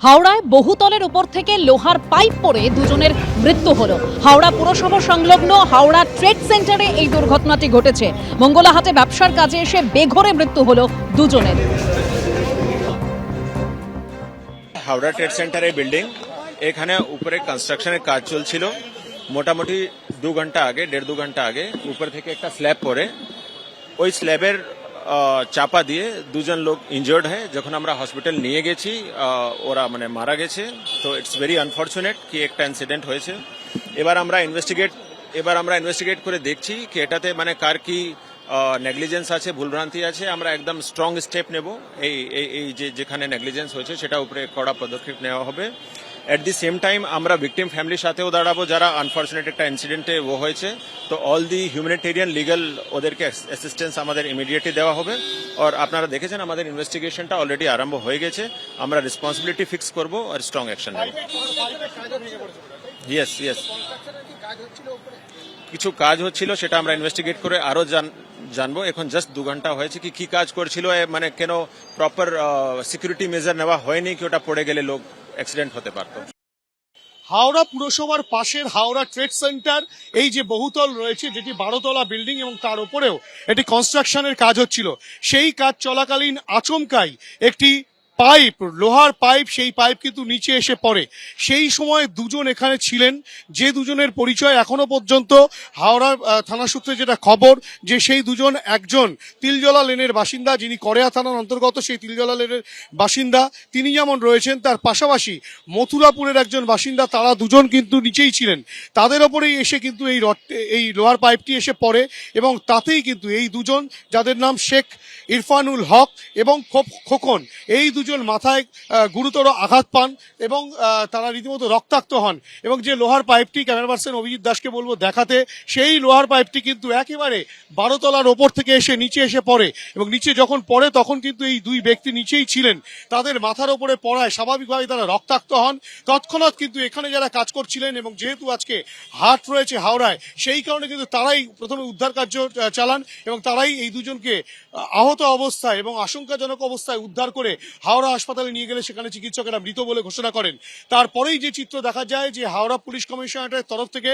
হাওড়ায় বহুতলের উপর থেকে লোহার পাইপ পড়ে দুজনের মৃত্যু হলো। হাওড়া পুরসভা সংলগ্ন হাওড়া ট্রেড সেন্টারে এই দুর্ঘটনাটি ঘটেছে। মঙ্গলাহাটে ব্যবসার কাজে এসে বেঘরে মৃত্যু হলো দুজনের। হাওড়া ট্রেড সেন্টারের বিল্ডিং, এখানে উপরে কনস্ট্রাকশনের কাজ চলছিল। মোটামুটি দু ঘণ্টা আগে, দেড় দু ঘণ্টা আগে উপর থেকে একটা স্ল্যাব পরে ওই স্ল্যাবের চাপা দিয়ে দুজন লোক ইনজার্ড হয়। যখন আমরা হসপিটাল নিয়ে গেছি ওরা মানে মারা গেছে। তো ইটস ভেরি আনফর্চুনেট কি একটা ইনসিডেন্ট হয়েছে। এবার আমরা ইনভেস্টিগেট এবার আমরা ইনভেস্টিগেট করে দেখছি কি এটাতে মানে কার কি নেগলিজেন্স আছে, ভুলভ্রান্তি আছে। আমরা একদম স্ট্রং স্টেপ নেব। এই, এই- এই যে যেখানে নেগলিজেন্স হয়েছে, সেটা উপরে কড়া পদক্ষেপ নেওয়া হবে। অ্যাট দি সেম টাইম আমরা ভিকটিম ফ্যামিলির সাথেও দাঁড়াবো যারা আনফর্চুনেট একটা ইনসিডেন্টে ও হয়েছে। তো অল দি হিউম্যানিটেরিয়ান লিগাল ওদেরকে অ্যাসিস্ট্যান্স আমাদের ইমিডিয়েটলি দেওয়া হবে। আর আপনারা দেখেছেন আমাদের ইনভেস্টিগেশনটা অলরেডি আরম্ভ হয়ে গেছে। আমরা রেসপন্সিবিলিটি ফিক্স করব আর স্ট্রং অ্যাকশন নেব। ইয়েস ইয়েস কিছু কাজ হচ্ছিল, সেটা আমরা ইনভেস্টিগেট করে আরও জান- জানব। এখন জাস্ট দু ঘণ্টা হয়েছে কি কি কাজ করছিল মানে কেন প্রপার সিকিউরিটি মেজার নেওয়া হয়নি, কি ওটা পড়ে গেলে লোক অ্যাক্সিডেন্ট হতে পারত। হাওড়া পুরসভার পাশের হাওড়া ট্রেড সেন্টার, এই যে বহুতল রয়েছে, যেটি বারোতলা বিল্ডিং এবং তার উপরেও এটি কনস্ট্রাকশনের কাজ হচ্ছিল। সেই কাজ চলাকালীন আচমকাই একটি পাইপ, লোহার পাইপ, সেই পাইপ কিন্তু নিচে এসে পড়ে। সেই সময় দুজন এখানে ছিলেন, যে দুজনের পরিচয় এখনও পর্যন্ত হাওড়া থানা সূত্রে যেটা খবর, যে সেই দুজন একজন তিলজলা লেনের বাসিন্দা, যিনি করেয়া থানার অন্তর্গত সেই তিলজলা লেনের বাসিন্দা, তিনি যেমন রয়েছেন, তার পাশাপাশি মথুরাপুরের একজন বাসিন্দা, তারা দুজন কিন্তু নিচেই ছিলেন। তাদের ওপরেই এসে কিন্তু এই রড, এই লোহার পাইপটি এসে পড়ে এবং তাতেই কিন্তু এই দুজন, যাদের নাম শেখ ইরফানুল হক এবং খোকন। এই দুজন মাথায় গুরুতর আঘাত পান এবং তারা রীতিমতো রক্তাক্ত হন এবং যে লোহার পাইপটি ক্যামেরা পার্সন অভিজিৎ দাসকে বলব দেখাতে সেই লোহার পাইপটি কিন্তু একেবারে বারোতলার ওপর থেকে এসে নিচে এসে পড়ে এবং নিচে যখন পড়ে তখন কিন্তু এই দুই ব্যক্তি নিচেই ছিলেন। তাদের মাথার ওপরে পড়ায় স্বাভাবিকভাবে তারা রক্তাক্ত হন। তৎক্ষণাৎ কিন্তু এখানে যারা কাজ করছিলেন এবং যেহেতু আজকে হাট রয়েছে হাওড়ায় সেই কারণে কিন্তু তারাই প্রথমে উদ্ধার কার্য চালান এবং তারাই এই দুজনকে আহ, আহত অবস্থায় এবং আশঙ্কাজনক অবস্থায় উদ্ধার করে হাওড়া হাসপাতালে নিয়ে গেলে সেখানে চিকিৎসকেরা মৃত বলে ঘোষণা করেন। তারপরেই যে চিত্র দেখা যায় যে হাওড়া পুলিশ কমিশনারের তরফ থেকে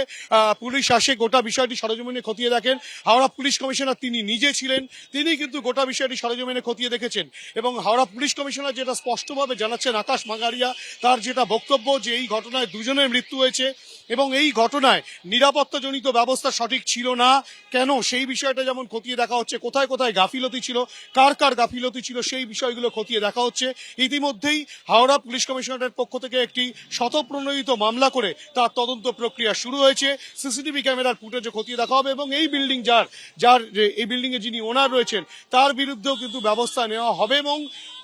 পুলিশ আসে, গোটা বিষয়টি সরজমিনে খতিয়ে দেখেন। হাওড়া পুলিশ কমিশনার তিনি নিজে ছিলেন, তিনি কিন্তু গোটা বিষয়টি সরজমিনে খতিয়ে দেখেছেন এবং হাওড়া পুলিশ কমিশনার যেটা স্পষ্টভাবে জানাচ্ছেন আকাশ মাগারিয়া তার যেটা বক্তব্য যে এই ঘটনায় দুজনের মৃত্যু হয়েছে এবং এই ঘটনায় নিরাপত্তাজনিত ব্যবস্থা সঠিক ছিল না। কেন? সেই বিষয়টা যেমন খতিয়ে দেখা হচ্ছে, কোথায় কোথায় গাফিলতি ছিল, কার কার গাফিলতি ছিল, সেই বিষয়গুলো খতিয়ে দেখা হচ্ছে। ইতিমধ্যেই হাওড়া পুলিশ কমিশনারের পক্ষ থেকে একটি শতপ্রণোদিত মামলা করে তার তদন্ত প্রক্রিয়া শুরু হয়েছে। সিসিটিভি ক্যামেরার ফুটেজে খতিয়ে দেখা হবে এবং এই বিল্ডিং যার যার এই বিল্ডিং এ যিনি ওনার রয়েছেন, তার বিরুদ্ধেও কিন্তু ব্যবস্থা নেওয়া হবে এবং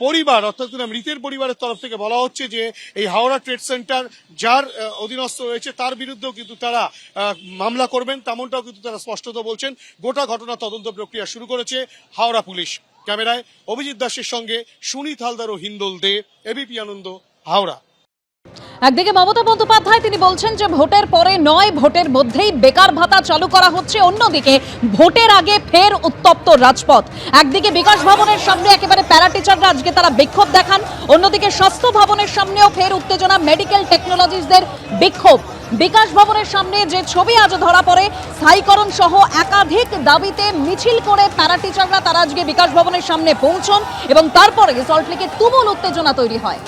পরিবার, অর্থাৎ মৃতের পরিবারের তরফ থেকে বলা হচ্ছে যে, এই হাওড়া ট্রেড সেন্টার যার অধীনস্থ রয়েছে, তার বিরুদ্ধেও কিন্তু তারা মামলা করবেন, তেমনটাও কিন্তু তারা স্পষ্টত বলছেন। গোটা ঘটনা তদন্ত প্রক্রিয়া শুরু করেছে হাওড়া পুলিশ। ক্যামেরায় অভিজিৎ দাসের সঙ্গে সুনীত হালদার ও হিন্দোল দে, এবিপি আনন্দ, হাওড়া। একদিকে মমতা বন্দ্যোপাধ্যায়, তিনি বলছেন যে ভোটের পরে নয়, ভোটের মধ্যেই বেকার ভাতা চালু করা হচ্ছে। অন্যদিকে ভোটের আগে ফের উত্তপ্ত রাজপথ। একদিকে বিকাশ ভবনের সামনে একেবারে প্যারা টিচাররা আজকে তারা বিক্ষোভ দেখান। অন্যদিকে স্বাস্থ্য ভবনের সামনেও ফের উত্তেজনা। মেডিকেল টেকনোলজিসদের বিক্ষোভ। বিকাশ ভবনের সামনে যে ছবি আজ ধরা পড়ে স্থায়ীকরণ সহ একাধিক দাবিতে মিছিল করে প্যারা টিচাররা তারা আজকে বিকাশ ভবনের সামনে পৌঁছন এবং তারপরে সল্টলেকে তুমুল উত্তেজনা তৈরি হয়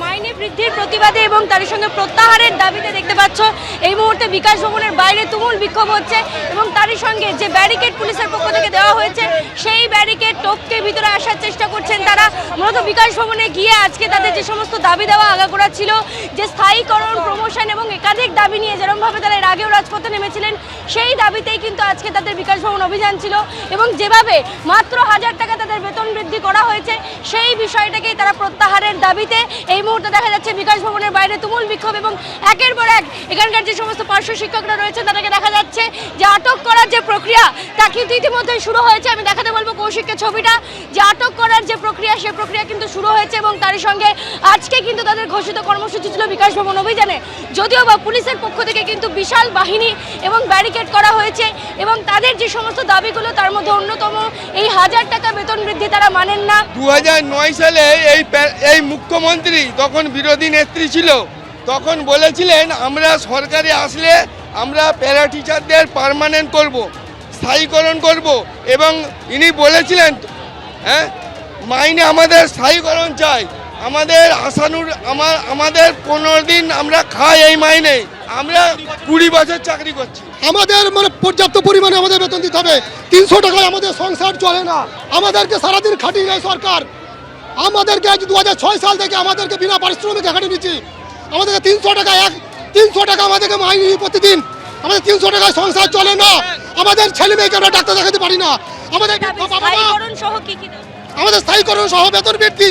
মাইনে বৃদ্ধির তার সঙ্গে প্রত্যাহারের দাবিতে দেখতে পাচ্ছ, এই মুহূর্তে বিকাশ ভবনের বাইরে তুমুল বিক্ষোভ হচ্ছে এবং তারই সঙ্গে যে ব্যারিকেড পুলিশের পক্ষ থেকে দেওয়া হয়েছে, সেই ব্যারিকেড টপকে ভিতরে আসার চেষ্টা করছেন তারা। মূলত বিকাশ ভবনে গিয়ে আজকে তাদের যে সমস্ত দাবি দেওয়া আগাগোড়া ছিল, যে স্থায়ীকরণ, প্রমোশন এবং একাধিক দাবি নিয়ে যেরকমভাবে তারা এর আগেও রাজপথে নেমেছিলেন, সেই দাবিতেই কিন্তু আজকে তাদের বিকাশ ভবন অভিযান ছিল এবং যেভাবে মাত্র হাজার টাকা তাদের বেতন বৃদ্ধি করা হয়েছে, সেই বিষয়টাকেই তারা প্রত্যাহারের দাবিতে এই মুহূর্তে দেখা যাচ্ছে বিকাশ ভবনের বাইরে তুমুল বিক্ষোভ এবং একের পর এক এখানকার যে সমস্ত পার্শ্ব শিক্ষকরা রয়েছেন তাদেরকে দেখা যাচ্ছে যে আটক করার যে প্রক্রিয়া, তা কিন্তু ইতিমধ্যেই শুরু হয়েছে। আমি দেখাতে বলব কৌশিককে ছবিটা। যে আটক করার যে প্রক্রিয়া, সে প্রক্রিয়া কিন্তু শুরু হয়েছে এবং তারই সঙ্গে আজকে কিন্তু তাদের ঘোষিত কর্মসূচি ছিল বিকাশ ভবন অভিযানে। যদিও বা পুলিশের পক্ষ থেকে কিন্তু বিশাল বাহিনী এবং ব্যারিকেড করা হয়েছে এবং তাদের যে সমস্ত দাবিগুলো, তার মধ্যে অন্যতম এই হাজার টাকা বেতন বৃদ্ধি তারা মানেন না। দু সালে এই এই মুখ্যমন্ত্রী তখন বিরোধী নেত্রী ছিল, তখন বলেছিলেন, আমরা সরকারে আসলে আমরা প্যারা টিচারদের পার্মানেন্ট করব, স্থায়ীকরণ করব। এবং ইনি বলেছিলেন হ্যাঁ মাইনে আমাদের স্থায়ীকরণ চাই। আমাদের আসানুর আমার, আমাদের পনেরো দিন আমরা খাই এই মাইনে। আমরা কুড়ি বছর চাকরি করছি। আমাদের মানে পর্যাপ্ত পরিমাণে আমাদের বেতন দিতে হবে। তিনশো টাকায় আমাদের সংসার চলে না। আমাদেরকে সারাদিন খাটিয়ে নেয় সরকার। আমাদেরকে আজ দু ছয় সাল থেকে আমাদেরকে বিনা পারিশ্রমিক খাটিয়ে নিচ্ছি। আমাদেরকে তিনশো টাকা এক তিনশো টাকা আমাদেরকে মাইনে প্রতিদিন। আমাদের তিনশো টাকায় সংসার চলে না। আমাদের ছেলে মেয়েকে আমরা ডাক্তার দেখাতে পারি না। আমাদের? আমাদের স্থায়ীকরণ সহ বেতন বৃদ্ধি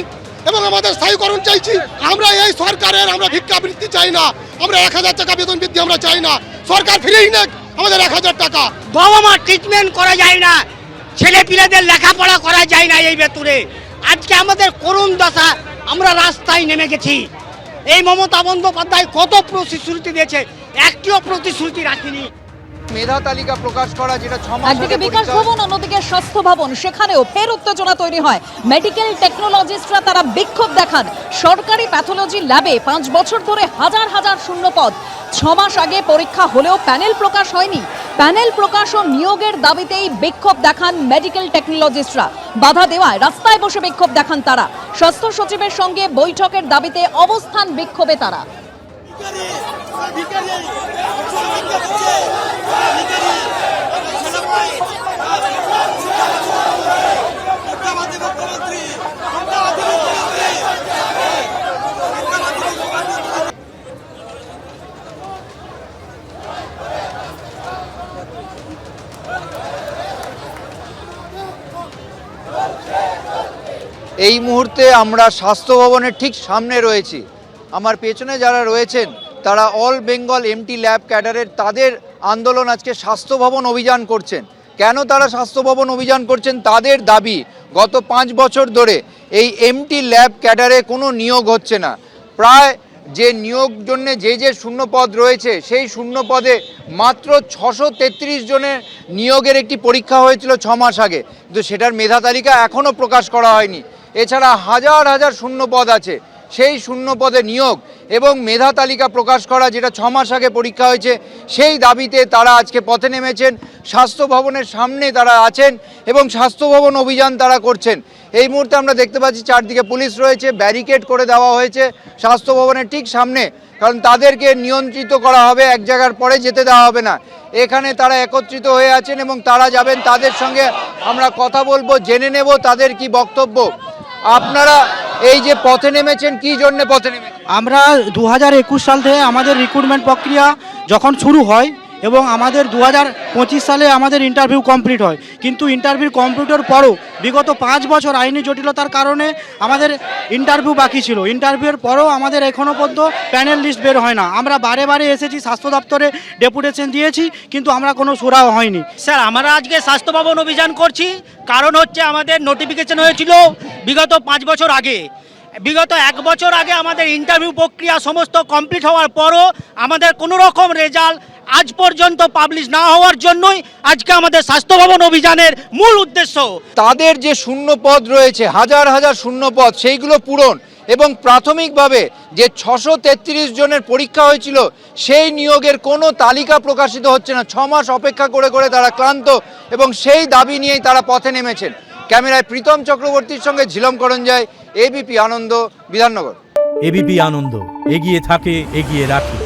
এবং আমাদের স্থায়ীকরণ চাইছি। আমরা এই সরকারের আমরা ভিক্ষা বৃদ্ধি চাই না। আমরা এক হাজার টাকা বেতন বৃদ্ধি আমরা চাই না। সরকার ফিরেই নেক আমাদের এক হাজার টাকা। বাবা মা ট্রিটমেন্ট করা যায় না। ছেলে পিলেদের লেখাপড়া করা যায় না এই ভেতরে আজকে আমাদের করুণ দশা আমরা রাস্তায় নেমে গেছি। এই মমতা বন্দ্যোপাধ্যায় কত প্রতিশ্রুতি দিয়েছে একটিও প্রতিশ্রুতি রাখিনি। মেধা তালিকা প্রকাশ করা যেটা ছ মাস একদিকে বিকাশ ভবন অন্যদিকে স্বাস্থ্য ভবন সেখানেও ফের উত্তেজনা তৈরি হয়। মেডিকেল টেকনোলজিস্টরা তারা বিক্ষোভ দেখান। সরকারি প্যাথোলজি ল্যাবে পাঁচ বছর ধরে হাজার হাজার শূন্য পদ। ছ মাস আগে পরীক্ষা হলেও প্যানেল প্রকাশ হয়নি। প্যানেল প্রকাশ ও নিয়োগের দাবিতেই বিক্ষোভ দেখান মেডিকেল টেকনোলজিস্টরা বাধা দেওয়ায় রাস্তায় বসে বিক্ষোভ দেখান তারা স্বাস্থ্য সচিবের সঙ্গে বৈঠকের দাবিতে অবস্থান বিক্ষোভে তারা এই মুহূর্তে আমরা স্বাস্থ্য ভবনের ঠিক সামনে রয়েছি। আমার পেছনে যারা রয়েছেন, তারা অল বেঙ্গল এমটি ল্যাব ক্যাডারের তাদের আন্দোলন আজকে স্বাস্থ্য ভবন অভিযান করছেন। কেন তারা স্বাস্থ্য ভবন অভিযান করছেন তাদের দাবি, গত পাঁচ বছর ধরে এই এমটি ল্যাব ক্যাডারে কোনো নিয়োগ হচ্ছে না। প্রায় যে নিয়োগ জন্য যে যে শূন্যপদ রয়েছে, সেই শূন্যপদে মাত্র ছশো তেত্রিশ জনের নিয়োগের একটি পরীক্ষা হয়েছিল ছ মাস আগে। কিন্তু সেটার মেধা তালিকা এখনও প্রকাশ করা হয়নি। এছাড়া হাজার হাজার শূন্য পদ আছে। সেই শূন্য পদে নিয়োগ এবং মেধা তালিকা প্রকাশ করা যেটা ছ মাস আগে পরীক্ষা হয়েছে, সেই দাবিতে তারা আজকে পথে নেমেছেন, স্বাস্থ্য ভবনের সামনে তারা আছেন এবং স্বাস্থ্য ভবন অভিযান তারা করছেন। এই মুহূর্তে আমরা দেখতে পাচ্ছি চারদিকে পুলিশ রয়েছে, ব্যারিকেড করে দেওয়া হয়েছে স্বাস্থ্য ভবনের ঠিক সামনে, কারণ তাদেরকে নিয়ন্ত্রিত করা হবে, এক জায়গার পরে যেতে দেওয়া হবে না। এখানে তারা একত্রিত হয়ে আছেন এবং তারা যাবেন, তাদের সঙ্গে আমরা কথা বলব, জেনে নেব তাদের কি বক্তব্য। আপনারা এই যে পথে নেমেছেন, কি জন্য পথে নেমেছেন? আমরা দু হাজার একুশ সাল থেকে আমাদের রিক্রুটমেন্ট প্রক্রিয়া যখন শুরু হয় এবং আমাদের দু হাজার পঁচিশ সালে আমাদের ইন্টারভিউ কমপ্লিট হয়। কিন্তু ইন্টারভিউ কমপ্লিটের পরও বিগত পাঁচ বছর আইনি জটিলতার কারণে আমাদের ইন্টারভিউ বাকি ছিল। ইন্টারভিউর পরও আমাদের এখনও পর্যন্ত প্যানেল লিস্ট বের হয় না। আমরা বারে বারে এসেছি, স্বাস্থ্য দপ্তরে ডেপুটেশন দিয়েছি, কিন্তু আমরা কোনো সুরাও হয়নি। স্যার, আমরা আজকে স্বাস্থ্য ভবন অভিযান করছি। কারণ হচ্ছে আমাদের নোটিফিকেশন হয়েছিল বিগত পাঁচ বছর আগে। বিগত এক বছর আগে আমাদের ইন্টারভিউ প্রক্রিয়া সমস্ত কমপ্লিট হওয়ার পরও আমাদের কোনো রকম রেজাল্ট আজ পর্যন্ত পাবলিশ না হওয়ার জন্যই আজকে আমাদের স্বাস্থ্য ভবন অভিযানের মূল উদ্দেশ্য। তাদের যে শূন্য পদ রয়েছে, হাজার হাজার শূন্য পদ, সেইগুলো পূরণ এবং প্রাথমিকভাবে যে ছশো তেত্রিশ জনের পরীক্ষা হয়েছিল, সেই নিয়োগের কোনো তালিকা প্রকাশিত হচ্ছে না। ছ মাস অপেক্ষা করে করে তারা ক্লান্ত এবং সেই দাবি নিয়েই তারা পথে নেমেছেন। ক্যামেরায় প্রীতম চক্রবর্তীর সঙ্গে ঝিলম করঞ্জায় এবিপি আনন্দ বিধাননগর। এবিপি আনন্দ এগিয়ে থাকে এগিয়ে রাখে।